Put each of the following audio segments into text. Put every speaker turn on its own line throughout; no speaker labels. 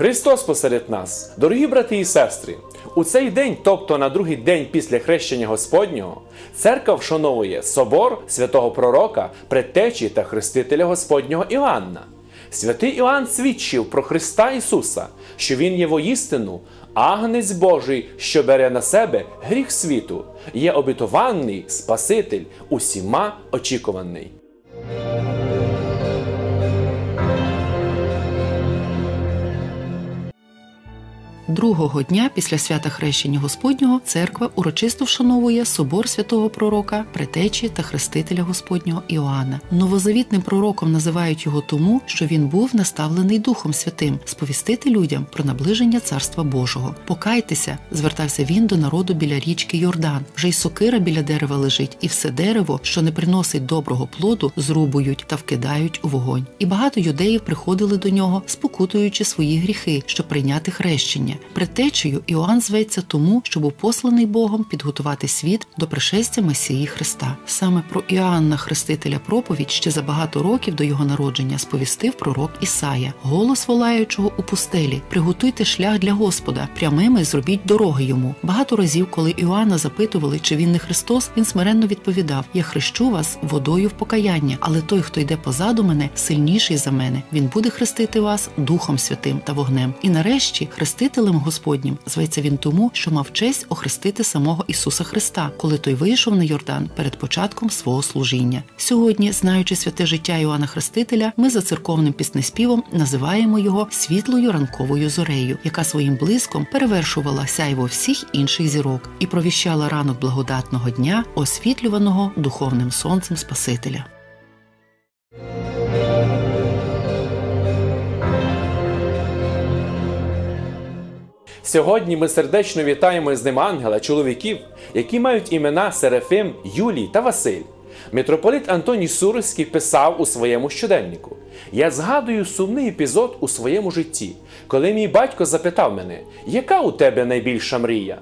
Христос посеред нас, дорогі брати і сестри, у цей день, тобто на другий день після хрещення Господнього, церква вшановує собор святого пророка, предтечі та хрестителя Господнього Іоанна. Святий Іоанн свідчив про Христа Ісуса, що Він є воістину, агнець Божий, що бере на себе гріх світу, є обітований Спаситель, усіма очікуваний.
Другого дня після свята хрещення Господнього церква урочисто вшановує собор святого пророка, претечі та хрестителя Господнього Іоанна. Новозавітним пророком називають його тому, що він був наставлений Духом Святим сповістити людям про наближення Царства Божого. Покайтеся, звертався він до народу біля річки Йордан. Вже й сокира біля дерева лежить, і все дерево, що не приносить доброго плоду, зрубують та вкидають у вогонь. І багато юдеїв приходили до нього, спокутуючи свої гріхи, щоб прийняти хрещення. Предтечею Іоанн зветься тому, що був посланий Богом підготувати світ до пришестя Месії Христа. Саме про Іоанна Хрестителя проповідь ще за багато років до його народження сповістив пророк Ісая, голос волаючого у пустелі: приготуйте шлях для Господа, прямими зробіть дороги йому. Багато разів, коли Іоанна запитували, чи він не Христос, він смиренно відповідав: Я хрещу вас водою в покаяння, але той, хто йде позаду мене, сильніший за мене. Він буде хрестити вас Духом Святим та вогнем. І нарешті хрестителем Господнім зветься він тому, що мав честь охрестити самого Ісуса Христа, коли той вийшов на Йордан перед початком свого служіння. Сьогодні, знаючи святе життя Іоанна Хрестителя, ми за церковним піснеспівом називаємо його світлою ранковою зорею, яка своїм блиском перевершувала сяйво всіх інших зірок і провіщала ранок благодатного дня, освітлюваного духовним сонцем Спасителя.
Сьогодні ми сердечно вітаємо з ним ангела чоловіків, які мають імена Серафим, Юлій та Василь. Митрополит Антоній Сурський писав у своєму щоденнику: Я згадую сумний епізод у своєму житті, коли мій батько запитав мене, яка у тебе найбільша мрія?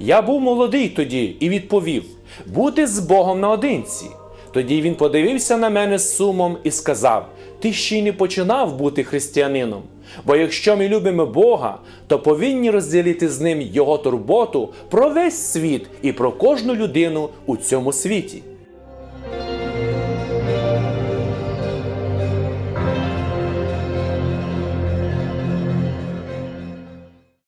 Я був молодий тоді і відповів: бути з Богом наодинці. Тоді він подивився на мене з сумом і сказав: Ти ще й не починав бути християнином. Бо якщо ми любимо Бога, то повинні розділити з ним Його турботу про весь світ і про кожну людину у цьому світі.